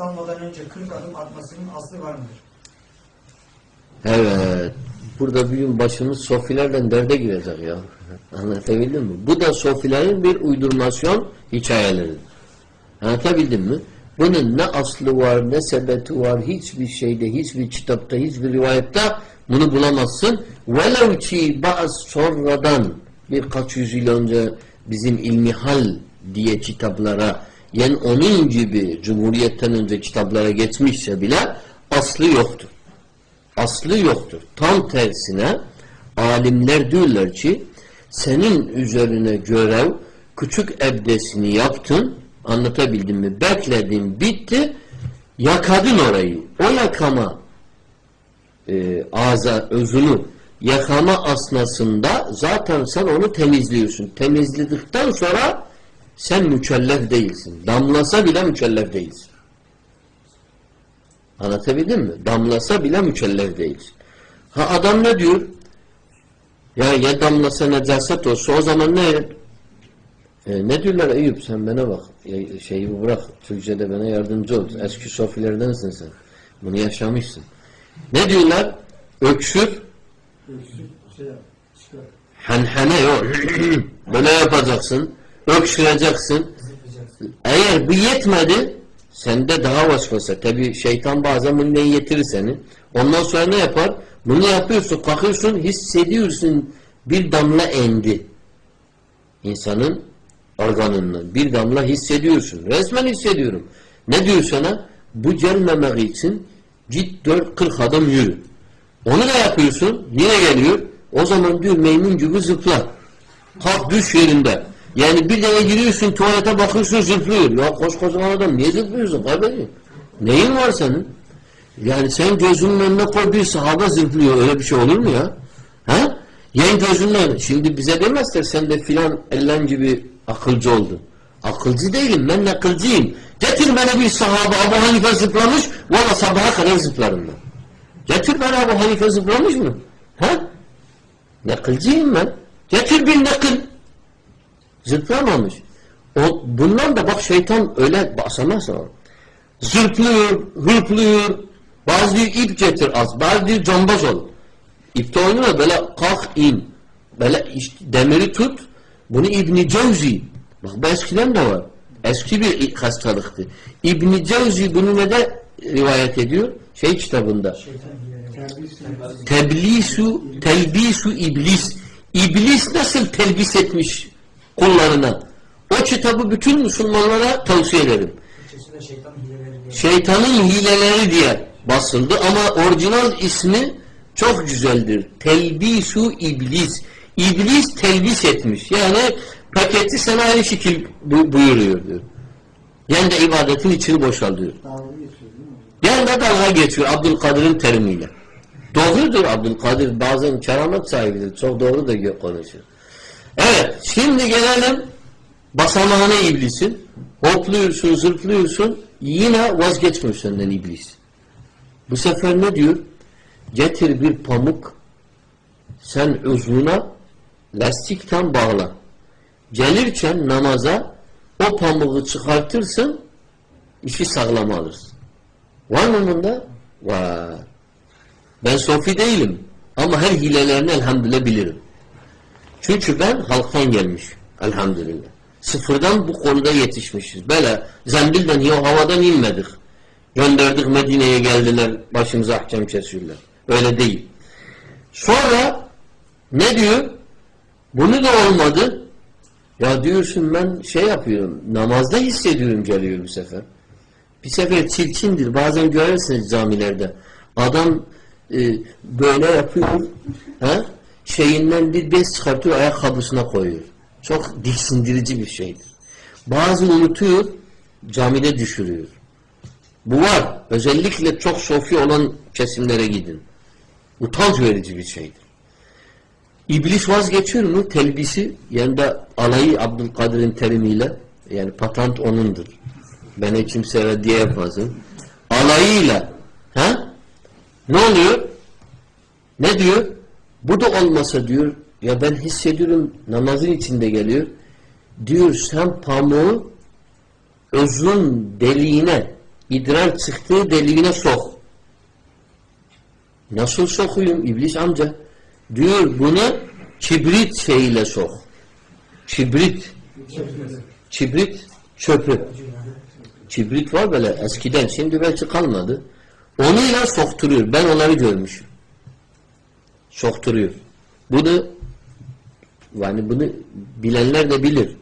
abdest almadan önce 40 adım atmasının aslı var mıdır? Evet. Burada bir gün başımız sofilerden derde girecek ya. Anlatabildim mi? Bu da sofilerin bir uydurmasyon hikayeleridir. Anlatabildim mi? Bunun ne aslı var, ne sebeti var, hiçbir şeyde, hiçbir kitapta, hiçbir rivayette bunu bulamazsın. Velev ki bazı sonradan birkaç yüzyıl önce bizim ilmihal diye kitaplara yani onun gibi Cumhuriyet'ten önce kitaplara geçmişse bile aslı yoktur aslı yoktur. Tam tersine alimler diyorlar ki senin üzerine görev küçük ebdesini yaptın anlatabildim mi? Bekledin bitti yakadın orayı. O yakama e, ağza özünü yakama asnasında zaten sen onu temizliyorsun. Temizledikten sonra sen mükellef değilsin. Damlasa bile mükellef değilsin. Anlatabildim mi? Damlasa bile mükellef değilsin. Ha adam ne diyor? Ya ya damlasa necaset olsa o zaman ne? E, ne diyorlar Eyüp sen bana bak. Ya, şeyi bırak. Türkçe'de bana yardımcı ol. Eski sofilerdensin sen. Bunu yaşamışsın. Ne diyorlar? Öksür Henhene yok. Böyle yapacaksın. Öksüreceksin. Eğer bu yetmedi sende daha vasfası. Tabi şeytan bazen bunu neyi getirir seni. Ondan sonra ne yapar? Bunu yapıyorsun, kalkıyorsun, hissediyorsun bir damla endi. İnsanın organından. Bir damla hissediyorsun. Resmen hissediyorum. Ne diyor sana? Bu gelmemek için git 4-40 adım yürü. Onu da yapıyorsun. Yine geliyor. O zaman diyor meymun gibi zıpla. Kalk düş yerinde. Yani bir tane giriyorsun tuvalete bakıyorsun zıplıyor. Ya koskocaman adam niye zıplıyorsun kardeşim? Neyin var senin? Yani sen gözünün önüne koy bir sahabe zıplıyor. Öyle bir şey olur mu ya? Ha? Yen gözünden. Şimdi bize demezler sen de filan ellen gibi akılcı oldun. Akılcı değilim. Ben akılcıyım. Getir bana bir sahabe Abu Hanife zıplamış. Valla sabaha kadar zıplarım ben. Getir bana Abu Hanife zıplamış mı? Ha? Nakılcıyım ben. Getir bir nakıl. Zıplamamış. O, bundan da bak şeytan öyle basamaz o. Zırplıyor, hırplıyor. Bazı diyor ip getir az. Bazı diyor cambaz ol. İpte oynuyor böyle kalk in. Böyle işte demiri tut. Bunu İbn Cevzi. Bak bu eskiden de var. Eski bir hastalıktı. İbn Cevzi bunu ne de rivayet ediyor? Şey kitabında. Teblisu, telbisu iblis. İblis nasıl telbis etmiş kullarına? O kitabı bütün Müslümanlara tavsiye ederim. Şeytan hileleri. Şeytanın hileleri diye basıldı ama orijinal ismi çok güzeldir. Telbisu iblis. İblis telbis etmiş. Yani paketi sana aynı şekil bu- buyuruyor diyor. Yani de ibadetin içini boşaltıyor. Yani de dalga geçiyor Abdülkadir'in terimiyle. Doğrudur Abdülkadir bazen keramet sahibidir. Çok doğru da konuşur. Evet şimdi gelelim basamağına iblisin. Hopluyorsun zırplıyorsun yine vazgeçmiyor senden iblis. Bu sefer ne diyor? Getir bir pamuk sen uzvuna lastikten bağla. Gelirken namaza o pamuğu çıkartırsın işi sağlam alırsın. Var mı bunda? Var. Ben sofi değilim. Ama her hilelerini elhamdülillah bilirim. Çünkü ben halktan gelmiş. Elhamdülillah. Sıfırdan bu konuda yetişmişiz. Böyle zembilden ya havadan inmedik. Gönderdik Medine'ye geldiler. Başımıza ahkam kesiyorlar. Öyle değil. Sonra ne diyor? Bunu da olmadı. Ya diyorsun ben şey yapıyorum. Namazda hissediyorum geliyor bu sefer. Bir sefer çirkindir. Bazen görürsünüz camilerde. Adam e, böyle yapıyor. Ha? Şeyinden bir bez çıkartıyor ayakkabısına koyuyor. Çok diksindirici bir şeydir. Bazı unutuyor camide düşürüyor. Bu var. Özellikle çok sofi olan kesimlere gidin. Utanç verici bir şeydir. İblis vazgeçiyor mu? Telbisi yani da alayı Abdülkadir'in terimiyle yani patent onundur. Beni kimse reddiye yapmasın. Alayıyla ha? Ne oluyor? Ne diyor? Bu da olmasa diyor ya ben hissediyorum namazın içinde geliyor. Diyor sen pamuğu özün deliğine idrar çıktığı deliğine sok. Nasıl sokuyum iblis amca? Diyor bunu kibrit şeyiyle sok. Kibrit. Kibrit çöpü. Kibrit var böyle eskiden. Şimdi belki kalmadı. Onunla sokturuyor. Ben onları görmüşüm. Sokturuyor. Bunu yani bunu bilenler de bilir.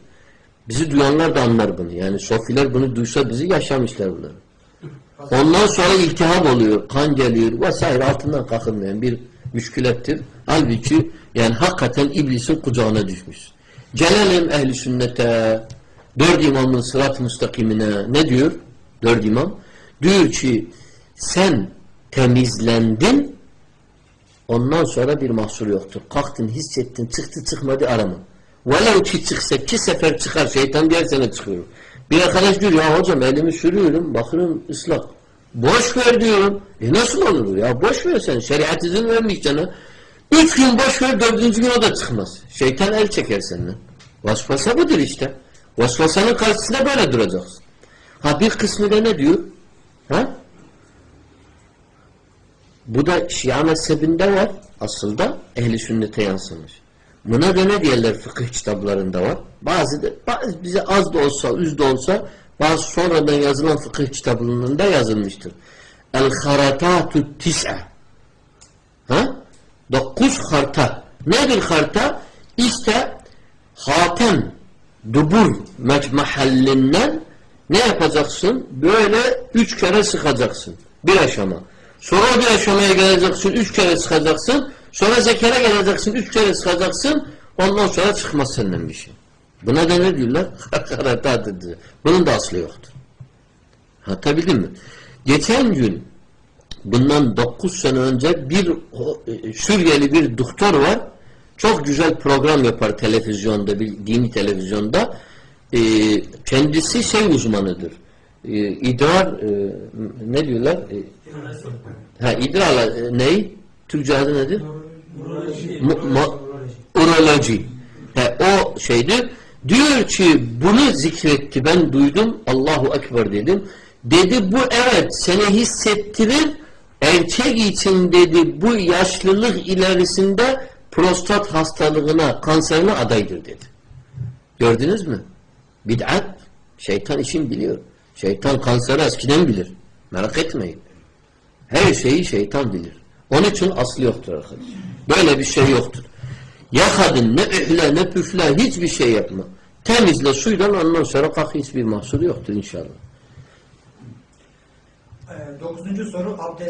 Bizi duyanlar da anlar bunu. Yani sofiler bunu duysa bizi yaşamışlar bunları. Ondan sonra iltihap oluyor, kan geliyor vesaire altından kalkılmayan bir müşkülettir. Halbuki yani hakikaten iblisin kucağına düşmüş. Gelelim ehli sünnete, dört imamın sırat-ı müstakimine ne diyor? Dört imam. Diyor ki sen temizlendin ondan sonra bir mahsur yoktur. Kalktın, hissettin, çıktı çıkmadı arama. Velev ki çıksa iki sefer çıkar şeytan diğer sene çıkıyor. Bir arkadaş diyor ya hocam elimi sürüyorum bakıyorum ıslak. Boş ver diyorum. E nasıl olur ya? Boş ver sen. Şeriat izin vermiş sana. Üç gün boş ver dördüncü gün o da çıkmaz. Şeytan el çeker senden. Vasvasa budur işte. Vasvasanın karşısında böyle duracaksın. Ha bir kısmı da ne diyor? Ha? Bu da Şia mezhebinde var. Aslında ehli sünnete yansımış. Buna da ne diyorlar fıkıh kitaplarında var. Bazı, da, bazı bize az da olsa, üz de olsa bazı sonradan yazılan fıkıh kitaplarında yazılmıştır. El haratatu tis'a. Ha? Dokuz harta. Nedir harta? İşte hatem dubur mahallinden ne yapacaksın? Böyle üç kere sıkacaksın. Bir aşama. Sonra bir aşamaya geleceksin, üç kere sıkacaksın. Sonra zekere geleceksin, üç kere sıkacaksın. Ondan sonra çıkmaz senden bir şey. Buna da ne diyorlar? Haratadır diyor. Bunun da aslı yoktur. Anlatabildim mi? Geçen gün bundan 9 sene önce bir e, Suriyeli bir doktor var. Çok güzel program yapar televizyonda, bir dini televizyonda. E, kendisi şey uzmanıdır. E, idrar e, ne diyorlar? E, ha idrarla e, ney? Türkçe adı nedir? Uroloji. He, o şeydir. Diyor ki bunu zikretti ben duydum Allahu Ekber dedim. Dedi bu evet seni hissettirir erkek için dedi bu yaşlılık ilerisinde prostat hastalığına kanserine adaydır dedi. Gördünüz mü? Bid'at şeytan işin biliyor. Şeytan kanseri eskiden bilir. Merak etmeyin. Her şeyi şeytan bilir. Onun için aslı yoktur arkadaş. Böyle bir şey yoktur. Ya kadın ne ühle ne püfle hiçbir şey yapma. Temizle suyla ondan sonra kalk hiçbir mahsuru yoktur inşallah. Ee, dokuzuncu soru abdest